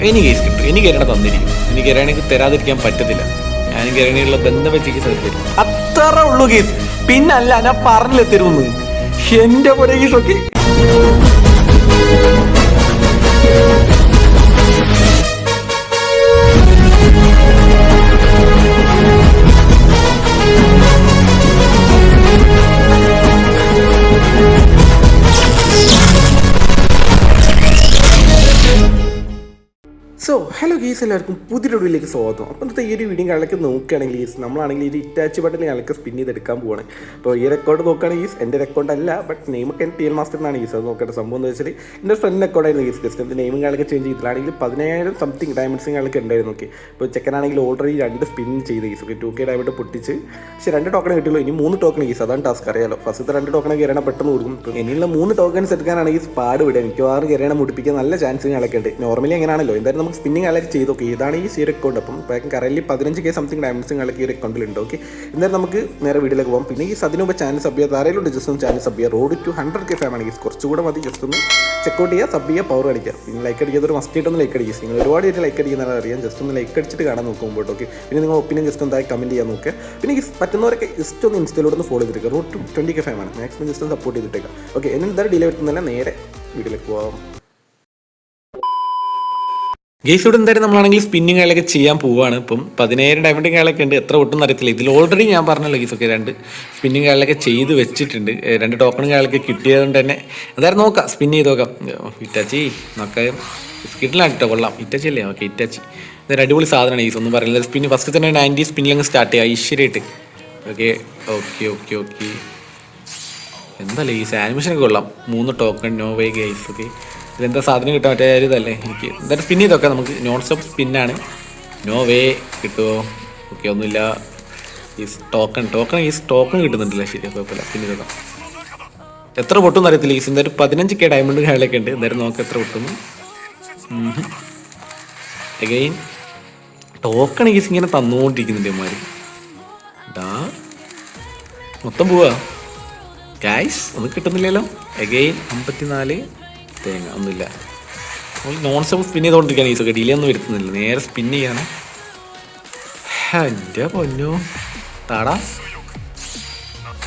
എനിക്ക് കിട്ടും. എനിക്ക് എരണ തന്നിരിക്കും. എനിക്ക് എരണക്ക് തരാതിരിക്കാൻ പറ്റത്തില്ല. ഞാൻ എരണയുള്ള ബന്ധം വെച്ചേക്ക് തരും അത്ര ഉള്ളു കേസ് പിന്നല്ല ഞാൻ പറഞ്ഞില്ല തരുമെന്ന് എന്റെ പോലെ ഗീസ് എല്ലാവർക്കും പുതിയൊരു വീഡിയോയിലേക്ക് സ്വാഗതം. അപ്പോൾ ഇന്നത്തെ ഈ ഒരു വീഡിയോ കളിക്ക് നോക്കുകയാണെങ്കിൽ ഗീസ് നമ്മളാണെങ്കിൽ ഈ ഇറ്റാച്ച് ബട്ടൺ കളിക്ക് സ്പിൻ ചെയ്തെടുക്കാൻ പോവാണ്. അപ്പോൾ ഈ റെക്കോർഡ് നോക്കുകയാണെങ്കിൽ ഗീസ് എന്റെ റെക്കോർഡ് അല്ല ബട്ട് നെയിമൊക്കെ എന്റെ ടി എൽ മാസ്റ്റർ എന്നാണ് ഗീസ് അത് നോക്കേണ്ട സംഭവം എന്ന് വെച്ചാൽ എന്റെ ഫ്രണ്ട് റെക്കോർഡായിരുന്നു ഗീസ് ജസ്റ്റ് എന്റെ നെയിമും കളിക്ക് ചേഞ്ച് ചെയ്തിട്ടാണെങ്കിൽ പതിനായിരം സംതിങ് ഡയമണ്ട്സും കളിക്ക് ഉണ്ടായിരുന്നു ഓക്കെ അപ്പോൾ ചെക്കനാണെങ്കിൽ ഓൾറെഡി രണ്ട് സ്പിൻ ചെയ്ത് guys okay two K diamond പൊട്ടിച്ച്. പക്ഷേ രണ്ട് ടോക്കൺ കിട്ടുള്ളൂ ഇനി മൂന്ന് ടോക്കൺ ഗീസ് അതാണ് ടാസ്ക് അറിയാലോ. ഫസ്റ്റത്തെ രണ്ട് ടോക്കൺ കയറണ പെട്ടെന്ന് കൊടുക്കും ഇനിയുള്ള മൂന്ന് ടോക്കൺസ് എടുക്കാനാണെങ്കിൽ പാട് വിടുക. മിക്കവാറും കയറണ മുടിപ്പിക്കാൻ നല്ല ചാൻസ് കളൊക്കെ ഉണ്ട്. നോർമലി എങ്ങനെയാണല്ലോ എന്തായാലും നമുക്ക് സ്പിന്നിങ് കളക്ട് ചെയ്ത് നോക്കി ഇതാണ് ഈ സീർ അക്കൗണ്ട് അപ്പം കറൻലി പതിനഞ്ച് കെ സംതിങ് ഡയമണ്ട്സ് നിങ്ങൾക്ക് ഈ ഒരു അക്കൗണ്ടിലുണ്ട് ഓക്കെ എന്നാൽ നമുക്ക് നേരെ വീട്ടിലേക്ക് പോകാം പിന്നെ ഈ സതിനുമ്പ് ചാനൽ സബ് ചെയ്യുക ജസ്റ്റ് ഒന്ന് channel sub road to hundred K fam ആണെങ്കിൽ കുറച്ചുകൂടെ മതി. ജസ്റ്റ് ഒന്ന് ചെക്കൗട്ട് ചെയ്യുക സബ് പവർ അടിക്കുക പിന്നെ ലൈക്ക് അടിക്കാത്ത ഒരു മസ്റ്റ് ആയിട്ടൊന്ന് ലൈക്ക് അടിക്കുക. നിങ്ങൾ ഒരുപാട് പേര് ലൈക്ക് അടിക്കുന്നതാണ് അറിയാം. ജസ്റ്റ് ഒന്ന് ലൈക്ക് അടിച്ചിട്ട് കാണാൻ നോക്കുമ്പോൾ ഓക്കെ പിന്നെ നിങ്ങൾ ഒപ്പീനിയൻ ജസ്റ്റ് എന്തായി കമന്റ് ചെയ്യാൻ നോക്കുക. പിന്നെ ഈ പറ്റുന്നവരൊക്കെ ജസ്റ്റ് ഒന്ന് ഇൻസ്റ്റയിലൂടെ ഒന്ന് ഫോളോ ചെയ്തിരിക്കുക road to twenty K fam ആണ്. മാക്സിമം ജസ്റ്റ് സപ്പോർട്ട് ചെയ്തിട്ടേക്കാം. ഓക്കെ എന്നെ എന്തായാലും ഡിലേ വരുത്തുന്നില്ല നേരെ വീട്ടിലേക്ക് പോകാം ഗെയ്സ് ഇവിടെ എന്തായാലും നമ്മളാണെങ്കിൽ സ്പിന്നിങ് കളിയൊക്കെ ചെയ്യാൻ പോവുകയാണ് ഇപ്പം പതിനായിരം ഡയമണ്ട് കളിയൊക്കെ ഉണ്ട്. എത്ര ഒട്ടും അറിയത്തില്ല. ഇതിൽ ഓൾറെഡി ഞാൻ പറഞ്ഞല്ലോ ഗീസ് ഒക്കെ രണ്ട് സ്പിന്നിങ് കളിയൊക്കെ ചെയ്ത് വെച്ചിട്ടുണ്ട്. രണ്ട് ടോക്കൺ കളൊക്കെ കിട്ടിയതുകൊണ്ട് തന്നെ. എന്തായാലും നോക്കാം. സ്പിൻ ചെയ്ത് നോക്കാം. ഇറ്റാച്ചി നോക്കാം. കിട്ടില്ല കേട്ടോ. കൊള്ളാം. ഇറ്റാച്ചി അല്ലേ? Okay Itachi. ഇതൊരു അടിപൊളി സാധനമാണ് ഗീസ്. ഒന്നും പറയുന്നത് സ്പിൻ ഫസ്റ്റ് തന്നെ നയന്റി സ്പിന്നിലങ്ങ് സ്റ്റാർട്ട് ചെയ്യുക ഐശ്വര്യമായിട്ട്. Okay okay okay okay. എന്താ ഈ ആനിമേഷനൊക്കെ കൊള്ളാം. മൂന്ന് ടോക്കൺ നോവേ ഗൈസ് ഓക്കെ. ഇതെന്താ സാധനം കിട്ടാൻ മറ്റേ ഒരു ഇതല്ലേ എനിക്ക്. എന്തായാലും സ്പിൻ ചെയ്തൊക്കെ നമുക്ക് നോൺ സ്റ്റോപ്പ് സ്പിന്നാണ് നോ വേ കിട്ടുമോ ഓക്കെ ഒന്നുമില്ല. ഈ ടോക്കൺ ടോക്കൺ ഈ ടോക്കൺ കിട്ടുന്നുണ്ടല്ലേ? ശരി കുഴപ്പമില്ല. സ്പിൻ ചെയ്തോക്കാം എത്ര പൊട്ടും അറിയത്തില്ല ഈ എന്തായാലും പതിനഞ്ച് കെ ഡയമണ്ട് ഹാളൊക്കെ ഉണ്ട്. എന്തായാലും നോക്കാം എത്ര പൊട്ടുന്നു അഗൈൻ ടോക്കൺ ഈസ് ഇങ്ങനെ തന്നുകൊണ്ടിരിക്കുന്നുണ്ട് ഇമാര് ഡാ മൊത്തം പോവാ. ഒന്നും കിട്ടുന്നില്ലല്ലോ. അഗെയിൻ അമ്പത്തിനാല്. തേങ്ങ ഒന്നുമില്ല. നോൺ സ്റ്റോപ്പ് സ്പിൻ ചെയ്തുകൊണ്ടിരിക്കുകയാണ് ഈസൊക്കെ ഡിലേ ഒന്നും വരുത്തുന്നില്ല. നേരെ സ്പിൻ ചെയ്യാണ്. എന്റെ പൊന്നു. താടാ.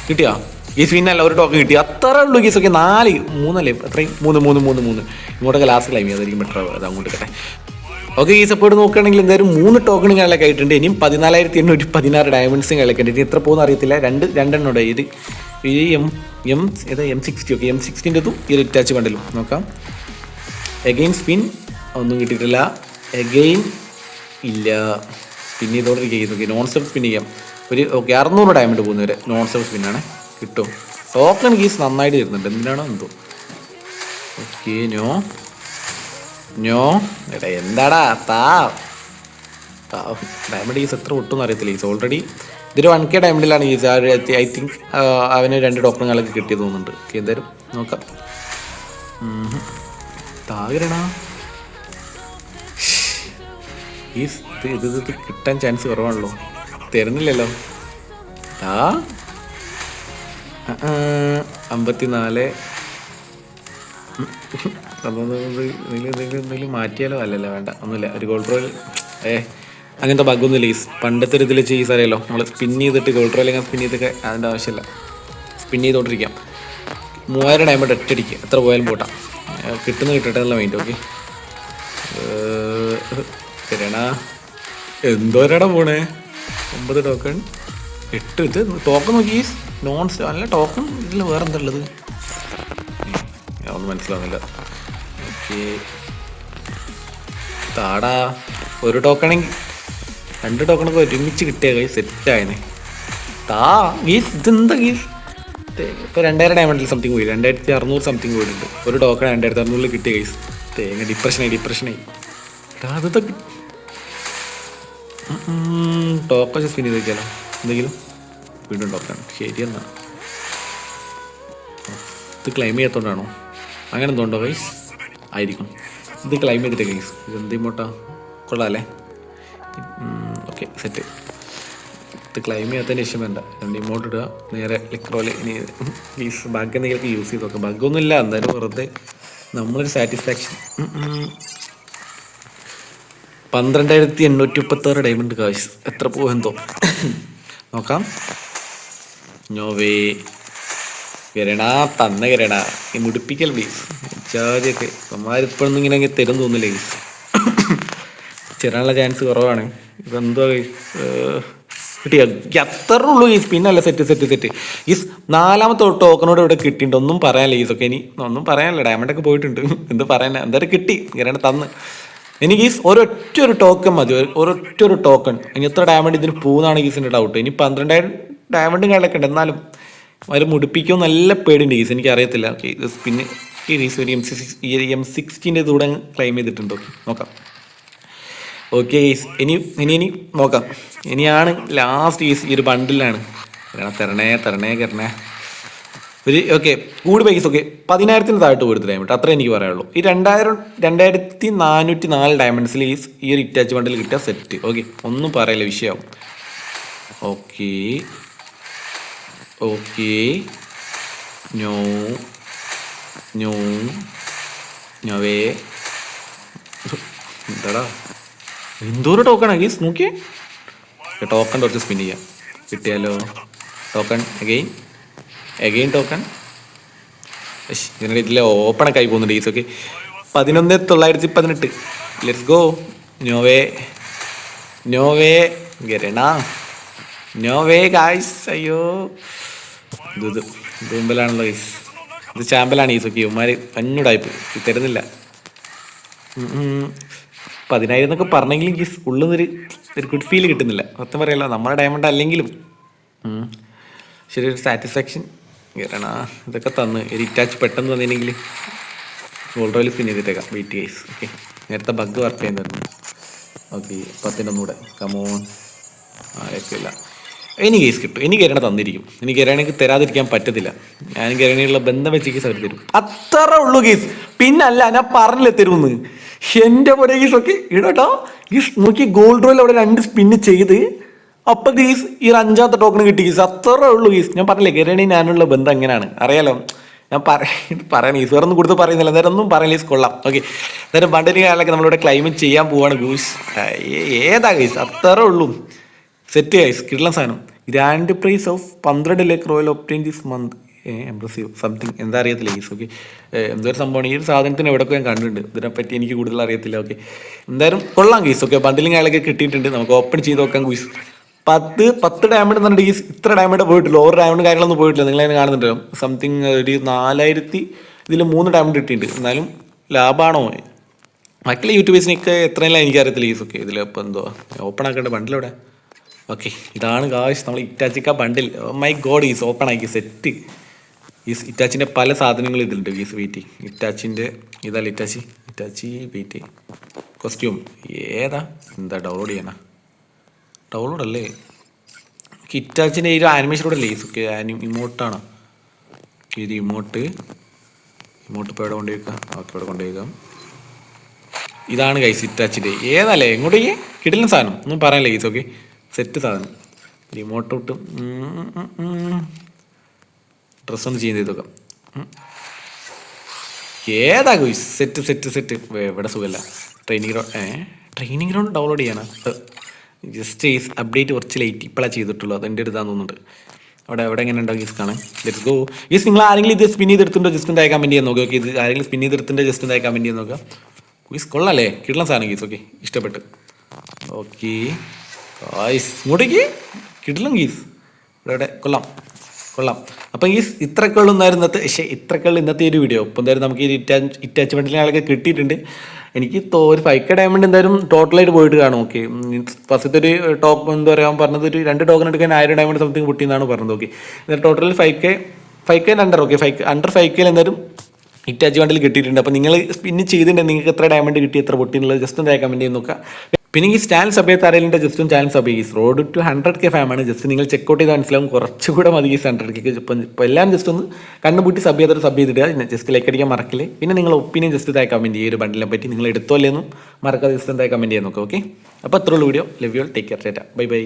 കിട്ടിയാ? ഈ സ്പിന്നല്ല ഒരു ടോക്കൺ കിട്ടി. അത്ര ഉള്ളൂ ഗീസൊക്കെ നാല് മൂന്നല്ലേ? എത്രയും? മൂന്ന് മൂന്ന് മൂന്ന് മൂന്ന്. ഇങ്ങോട്ടൊക്കെ ലാസ്റ്റ് ക്ലൈം അതായിരിക്കും ബെറ്റർ അത് അങ്ങോട്ട് കട്ടെ. ഓക്കെ ഈ സപ്പോർട്ട് നോക്കുകയാണെങ്കിൽ എന്തായാലും മൂന്ന് കളൊക്കെ ആയിട്ടുണ്ട്. ഇനിയും പതിനാലായിരത്തി എണ്ണൂറ്റി പതിനാറ് ഡയമണ്ട്സും കളിക്കേണ്ടി ഇനി എത്ര പോകുന്ന അറിയത്തില്ല. രണ്ട് രണ്ടെണ്ണം ഉണ്ട്. ഇത് ഈ എം എം ഏതാ എം സിക്സ്റ്റി ഓക്കെ എം സിക്സ്റ്റിന്റെ അതും ഈ ഒരു അറ്റാച്ച് ബണ്ടലും നോക്കാം. എഗെയിൻ സ്പിൻ ഒന്നും കിട്ടിയിട്ടില്ല. എഗെയിൻ ഇല്ല. സ്പിൻ ചെയ്തോണ്ടിരിക്കുക നോൺ സ്റ്റോപ്പ് സ്പിൻ ചെയ്യാം. ഒരു ഓക്കെ അറുന്നൂറ് ഡയമണ്ട് പോകുന്നവരെ നോൺ സ്റ്റോപ്പ് സ്പിന്നാണ് കിട്ടും. ടോക്കൺ കീസ് നന്നായിട്ട് തരുന്നുണ്ട്. എന്തിനാണോ എന്തോ. Okay no. നോ. എടാ എന്താടാ? താ. ഡയമണ്ട് ഗീസ് എത്ര ഒട്ടും അറിയത്തില്ല. ഈസ് ഓൾറെഡി ഇതൊരു വൺ കെ ഡയമണ്ടിലാണ് ഈസ് ഐ തിങ്ക് അവന് രണ്ട് ഡോക്ടറുകളൊക്കെ കിട്ടി തോന്നുന്നുണ്ട്. ഓക്കെ എന്തായാലും നോക്കാം. താകരണ ഈ ഇത് ഇത് കിട്ടാൻ ചാൻസ് കുറവാണല്ലോ. തരുന്നില്ലല്ലോ. ആ. അമ്പത്തിനാല്. എന്തെങ്കിലും മാറ്റിയാലോ? അല്ലല്ലോ വേണ്ട. ഒന്നുമില്ല. ഒരു ഗോൾഡ് റോയൽ ഏ അങ്ങനത്തെ ബഗ്ഗൊന്നുമില്ല ഈ പണ്ടത്തെ ഒരു ഇതിൽ ചെയ്സ് അറിയാലോ? നമ്മൾ സ്പിൻ ചെയ്തിട്ട് ഗോൾ ട്രോ അല്ലെങ്കിൽ സ്പിൻ ചെയ്തൊക്കെ അതിന്റെ ആവശ്യമില്ല. സ്പിൻ ചെയ്തുകൊണ്ടിരിക്കാം മൂവായിരം ഡയമണ്ട് ഒറ്റയടിക്ക് എത്ര പോയാലും പോട്ടാം. കിട്ടുന്ന കിട്ടട്ടെ എന്നുള്ള മൈൻഡ് ഓക്കെ ശരിയാണാ? എന്തോരാടാ പോണേ? ഒമ്പത് ടോക്കൺ എട്ട് ഇത് ടോക്കൺ നോക്കി. നോൺ അല്ല ടോക്കൺ ഇതിൽ വേറെ എന്താ ഉള്ളത്? ഒന്നും മനസ്സിലാവുന്നില്ല. ഓക്കെ താടാ ഒരു ടോക്കണെങ്കിൽ രണ്ട് ടോക്കണൊക്കെ ഒരുമിച്ച് കിട്ടിയ കൈ സെറ്റായനെ താ ഗീസ് ഇതെന്താ ഗീസ് ഇപ്പോൾ രണ്ടായിരം ഡയമണ്ടിൽ സംതിങ് പോയി. രണ്ടായിരത്തി അറുന്നൂറ് സംതിങ് പോയിട്ടുണ്ട്. ഒരു ടോക്കൺ രണ്ടായിരത്തി അറുന്നൂറിൽ കിട്ടിയ കൈസ് തേങ്ങ ഡിപ്രഷനായി ഡിപ്രഷനായി അതൊക്കെ ടോക്കൺ സ്പിൻ ചെയ്ത് വെക്കാലോ എന്തെങ്കിലും? വീണ്ടും ടോക്കൺ ശരി എന്നാ. ഇത് ക്ലെയിം ചെയ്യാത്തോണ്ടാണോ? അങ്ങനെ എന്തോ കൈസ് ആയിരിക്കും. ഇത് ക്ലെയിം ചെയ്തിട്ടേ ഗൈസ് ഇത് എന്ത് ഇമോട്ടാ കൊള്ളാല്ലേ ഓക്കെ സെറ്റ്. ഇത് ക്ലൈം ചെയ്യാത്തതിന് ഇഷ്ടം വേണ്ട. രണ്ട് ഇമോട്ട് ഇടുക. നേരെ ലിക്രോൽ ഇനി പ്ലീസ് ബാഗ് എന്തെങ്കിലും യൂസ് ചെയ്ത് നോക്കാം. ബഗ്ഗൊന്നുമില്ല എന്തായാലും വെറുതെ നമ്മളൊരു സാറ്റിസ്ഫാക്ഷൻ പന്ത്രണ്ടായിരത്തി എണ്ണൂറ്റി മുപ്പത്താറ് ഡയമണ്ട് കാശ് എത്ര പോകുമെന്തോ നോക്കാം. നോവേ കിരണ തന്ന കിരണ ഈ മുടിപ്പിക്കൽ പ്ലീസ് ചാരിയൊക്കെ അമ്മമാരിപ്പോഴൊന്നും ഇങ്ങനെ തരും തോന്നില്ലേ ചേരാനുള്ള ചാൻസ് കുറവാണ്. ഇതെന്തോ കിട്ടിയ? എത്ര ഉള്ളൂ ഈ പിന്നല്ല സെറ്റ് സെറ്റ് സെറ്റ് ഈസ് നാലാമത്തെ ടോക്കനോട് ഇവിടെ കിട്ടിയിട്ടുണ്ട്. ഒന്നും പറയാനില്ല ഈസൊക്കെ. ഇനി ഒന്നും പറയാനില്ല. ഡയമണ്ടൊക്കെ പോയിട്ടുണ്ട്. എന്ത് പറയാനാ? എന്തായാലും കിട്ടി. ഇങ്ങനെ തന്ന്. എനിക്ക് ഈ ഒരൊറ്റ ഒരു ടോക്കൺ മതി. ഒരൊറ്റ ഒരു ടോക്കൺ ഇനി എത്ര ഡയമണ്ട് ഇതിന് പോകുന്നതാണ് ഈസിന്റെ ഡൗട്ട് ഇനി പന്ത്രണ്ടായിരം ഡയമണ്ടും കാര്യമൊക്കെ ഉണ്ട്. എന്നാലും അവർ മുടിപ്പിക്കോ നല്ല പേടിയുണ്ട് ഈസ്. എനിക്ക് അറിയത്തില്ല ഓക്കെ പിന്നെ ഈ റീസ് ഒരു എം സിക്സ് ഈ എം സിക്സ്റ്റീന്റെ ഇതുകൂടെ ക്ലെയിം ചെയ്തിട്ടുണ്ട്. ഓക്കെ നോക്കാം. ഓക്കെ ഗെയ്സ് ഇനി ഇനി ഇനി നോക്കാം. ഇനിയാണ് ലാസ്റ്റ് ഗെയ്സ് ഈ ഒരു ബണ്ടിലാണ് തരണേ തരണേ തരണേ ഒരു ഓക്കെ കൂടി പൈസ ഓക്കെ പതിനായിരത്തിന് താഴ്ത്ത് പോയിട്ട് ഡയമണ്ട് അത്രേ എനിക്ക് പറയാനുള്ളൂ. ഈ രണ്ടായിരം രണ്ടായിരത്തി നാനൂറ്റി നാല് ഡയമണ്ട്സിൽ ഈ ഈ ഒരു ഇറ്റാച്ച് ബണ്ടിൽ കിട്ടിയ സെറ്റ് ഓക്കെ ഒന്നും പറയില്ല വിഷയമാവും ഓക്കെ ഓക്കെ ഞോ ഞോ നോവേ എന്താടാ? എന്തോരം ടോക്കൺ ഗീസ്? നോക്കിയേ. ടോക്കൺ കുറച്ച് സ്പിൻ ചെയ്യാം. കിട്ടിയാലോ? ടോക്കൺ അഗെയിൻ അഗെയിൻ ടോക്കൺ ഇതിനിടെ ഇതിലെ ഓപ്പണൊക്കെ ആയി പോകുന്നുണ്ട് ഗീസ് ഓക്കെ പതിനൊന്ന് തൊള്ളായിരത്തി പതിനെട്ട്. Let's go no way no way ഗരണ. No way guys അയ്യോ. ഇത് ഇത് ഗൈസ്. ഇത് ചാമ്പലാണ് ഈസ് സൊക്കെ ഇവന്മാർ കഞ്ഞുടായ്പ് ഇത് തരുന്നില്ല. പതിനായിരം എന്നൊക്കെ പറഞ്ഞെങ്കിലും ഈ ഉള്ളിൽ നിന്നൊരു ഒരു ഗുഡ് ഫീൽ കിട്ടുന്നില്ല. സത്യം പറയല്ല നമ്മുടെ ഡയമണ്ട് അല്ലെങ്കിലും. ശരി ഒരു സാറ്റിസ്ഫാക്ഷൻ കേട്ടാ ഇതൊക്കെ തന്ന് ഒരു ഇറ്റാച്ച് പെട്ടെന്ന് തന്നില്ലെങ്കിൽ റോയിൽ സ്പിൻ ചെയ്തിട്ടേക്കാം വെയിറ്റ് കേസ് ഓക്കെ നേരത്തെ ബഗ് വർക്ക് ചെയ്യുന്നുണ്ട് ഓക്കെ പത്തിന്റെ ഒന്നുകൂടെ കമോൺ ആരൊക്കെയില്ല ഇനി കേസ് കിട്ടും. ഇനി കിരണ തന്നിരിക്കും. ഇനി കിരണക്ക് തരാതിരിക്കാൻ പറ്റത്തില്ല. ഞാൻ കിരണയുള്ള ബന്ധം വെച്ച് കേസ് അവർ തരും. അത്ര ഉള്ളൂ കേസ് പിന്നല്ല ഞാൻ പറഞ്ഞില്ല തരുമെന്ന്. എന്റെ പോലെ കേസ് ഒക്കെ ഇടട്ടോ. ഗീസ് നോക്കി ഗോൾഡ് റോയിൽ അവിടെ രണ്ട് സ്പിന്ന് ചെയ്ത്. അപ്പൊ ഗീസ് ഈ അഞ്ചാമത്തെ ടോക്കൺ കിട്ടി ഗീസ് അത്രേ ഉള്ളൂ ഗീസ് ഞാൻ പറഞ്ഞില്ലേ കിരണി ഞാനുള്ള ബന്ധം എങ്ങനെയാണ്? അറിയാലോ? ഞാൻ പറയാൻ വേറെ ഒന്നും കൊടുത്ത് പറയുന്നില്ല. നേരം ഒന്നും പറയാൻ ഗീസ് കൊള്ളാം. ഓക്കെ നേരം പണ്ടിന് കാലൊക്കെ നമ്മളിവിടെ ക്ലൈമറ്റ് ചെയ്യാൻ പോവാണ് ഗൂസ് ഏതാ ഗീസ് അത്രേ ഉള്ളൂ. സെറ്റ് ഗൈസ് കിട്ടുന്ന സാധനം. ഗ്രാൻഡ് പ്രൈസ് ഓഫ് പന്ത്രണ്ട് ലേക്ക് royal obtain this month impressive something എന്താ അറിയത്തില്ല ഈസ് ഓക്കെ. എന്തൊരു സംഭവമാണ്. ഈ ഒരു സാധനത്തിന് എവിടെയൊക്കെ ഞാൻ കണ്ടിട്ടുണ്ട്. ഇതിനെപ്പറ്റി എനിക്ക് കൂടുതൽ അറിയത്തില്ല ഓക്കെ. എന്തായാലും കൊള്ളാം ഗീസ് ഓക്കെ. ബണ്ടിലിംഗ് അയാളൊക്കെ കിട്ടിയിട്ടുണ്ട്. നമുക്ക് ഓപ്പൺ ചെയ്ത് നോക്കാം ഗീസ് പത്ത് പത്ത് ഡയമണ്ട് എന്ന് ഗീസ് ഇത്ര ഡയമണ്ട് പോയിട്ടില്ല ഓരോ ഡയമണ്ട് കാര്യങ്ങളൊന്നും പോയിട്ടില്ല. നിങ്ങൾ അതിനെ കാണുന്നുണ്ടല്ലോ. സംതിങ് ഒരു നാലായിരത്തി ഇതിൽ മൂന്ന് ഡയമണ്ട് കിട്ടിയിട്ടുണ്ട്. എന്നാലും ലാഭമാണോ മറ്റുള്ള യൂട്യൂബേഴ്സിനൊക്കെ എത്രയെല്ലാം എനിക്കറിയത്തില്ല ഗീസ് ഓക്കെ. ഇതിൽ ഇപ്പോൾ എന്തോ ഓപ്പൺ ആക്കേണ്ട ബണ്ടിലെവിടെ ഓക്കെ ഇതാണ് കാശ് നമ്മൾ ഇറ്റാച്ചിക്ക bundle my god is open ആക്കി സെറ്റ് ഈ ഇറ്റാച്ചിന്റെ പല സാധനങ്ങളും ഇതിലുണ്ട്. ഈ വെയിറ്റ് ഇറ്റാച്ചിന്റെ ഇതല്ല ഇറ്റാച്ചി. ഇറ്റാച്ചി വെയിറ്റ് കോസ്റ്റ്യൂം ഏതാ? എന്താ ഡൗൺലോഡ് ചെയ്യാനാ ഡൗൺലോഡ് അല്ലേ? ഇറ്റാച്ചിന്റെ ഈ ആനിമേഷനോടെ അല്ലേ ആനി ഇമോട്ടാണോ ഇത് ഇമോട്ട് ഇമോട്ട് ഇപ്പോൾ ഇവിടെ കൊണ്ടുപോയിക്കാം? ഓക്കെ ഇവിടെ കൊണ്ടുപോയിക്കാം. ഇതാണ് കൈസ് ഇറ്റാച്ചിന്റെ. ഏതല്ലേ? എങ്ങോട്ടേക്ക് കിടിലും സാധനം. ഒന്നും പറയാനില്ല ഗൈസ് ഓക്കെ സെറ്റ് സാധനം. റിമോട്ട് വിട്ട് ഡ്രസ് ഒന്ന് ഇതൊക്കെ ഏതാ സെറ്റ് സെറ്റ് സെറ്റ് എവിടെ സുഖമല്ല ട്രെയിനിങ് ഗ്രൗണ്ട് ഏ? ട്രെയിനിങ് ഗ്രൗണ്ട് ഡൗൺലോഡ് ചെയ്യാനാ? ജസ്റ്റ് ഈസ് അപ്ഡേറ്റ് കുറച്ച് ലേറ്റ് ഇപ്പോഴാണ് ചെയ്തിട്ടുള്ളൂ. അതെന്റെ ഒരു ഇതാന്ന് തോന്നുന്നുണ്ട്. അവിടെ എവിടെ എങ്ങനെ ഉണ്ടാവും ഗീസ് കാണാൻ? ലെറ്റ്സ് ഗോ ഗീസ് നിങ്ങൾ ആരെങ്കിലും ഇത് സ്പിൻ ചെയ്തെടുത്തുണ്ടോ ജസ്റ്റ് ഒന്ന് കമന്റ് ചെയ്യാൻ നോക്കുക ഓക്കെ ഇത് ആരെങ്കിലും സ്പിൻ ചെയ്തെടുത്തിന്റെ ജസ്റ്റ് ഒന്ന് കമന്റ് ചെയ്യാൻ നോക്കുക ഗീസ് കൊള്ളാല്ലേ? കിട്ടുന്ന സാധനം ഗീസ് ഓക്കെ ഇഷ്ടപ്പെട്ട്. ഓക്കെ ഇങ്ങോട്ടേക്ക്. കിട്ടലും ഗീസ് ഇവിടെ. കൊള്ളാം. കൊള്ളാം. അപ്പം ഈ ഇത്രക്കുള്ളൂ എന്നായിരുന്നു പക്ഷേ ഇത്രക്കുള്ള ഇന്നത്തെ ഒരു വീഡിയോ ഇപ്പം എന്തായാലും നമുക്ക് ഈ ഇറ്റാച്ച് ഇറ്റാച്ച്മെന്റിലെ ആളൊക്കെ കിട്ടിയിട്ടുണ്ട്. എനിക്ക് ഒരു ഫൈവ് കെ ഡയമണ്ട് എന്തായാലും ടോട്ടലായിട്ട് പോയിട്ട് കാണും ഓക്കെ ഫസ്റ്റത്തെ ഒരു ടോപ്പ് എന്താ പറയുക പറഞ്ഞത് ഒരു രണ്ട് ടോക്കൺ എടുക്കാൻ ആയിരം ഡയമണ്ട് സംതിങ് പൊട്ടിയെന്നാണ് പറഞ്ഞത് ഓക്കെ എന്നാൽ total five K five K under okay five under five കെയിൽ എന്തായാലും ഇറ്റാച്ച് ബണ്ടിൽ കിട്ടിയിട്ടുണ്ട്. അപ്പോൾ നിങ്ങൾ പിന്നെ ചെയ്തിട്ടുണ്ടെങ്കിൽ നിങ്ങൾക്ക് എത്ര ഡയമണ്ട് കിട്ടി എത്ര പൊട്ടി എന്നുള്ളത് ജസ്റ്റ് ഒന്ന് കമന്റ് ചെയ്ത് നോക്കുക. പിന്നെ ഈ സ്റ്റാൻഡ് സബ് ചെയ്ത് ജസ്റ്റും ജസ്റ്റ് ഒന്ന് ചാനൽ സബ് ചെയ്യും. റോഡ് ടു ഹൺഡ്രഡ് കെ ഫാമാണ് ജസ്റ്റ് നിങ്ങൾ ചെക്ക് ഔട്ട് ചെയ്ത് മനസ്സിലാവും. കുറച്ചുകൂടെ മതി ഈ ഹൺഡ്രഡ് കെ ഇപ്പം ഇപ്പോൾ എല്ലാം ജസ്റ്റ് ഒന്ന് കണ്ണുപൂട്ടി സബ് ചെയ്തിട്ട് സബ് ചെയ്തിടുക. ജസ്റ്റ് ലൈക്ക് അടിക്കാൻ മറക്കില്ലേ? പിന്നെ നിങ്ങൾ ഒപ്പീനിയൻ ജസ്റ്റ് ഇതായി കമന്റ് ഈ ഒരു ബണ്ടിനെ പറ്റി നിങ്ങൾ എടുത്തോ അല്ലേന്നും മറക്കാതെ ജസ്റ്റ് എന്തായി കമന്റ് ചെയ്യാൻ നോക്കുക ഓക്കെ അപ്പോൾ അത്രയുള്ള video love you take care ചേട്ടാ. Bye bye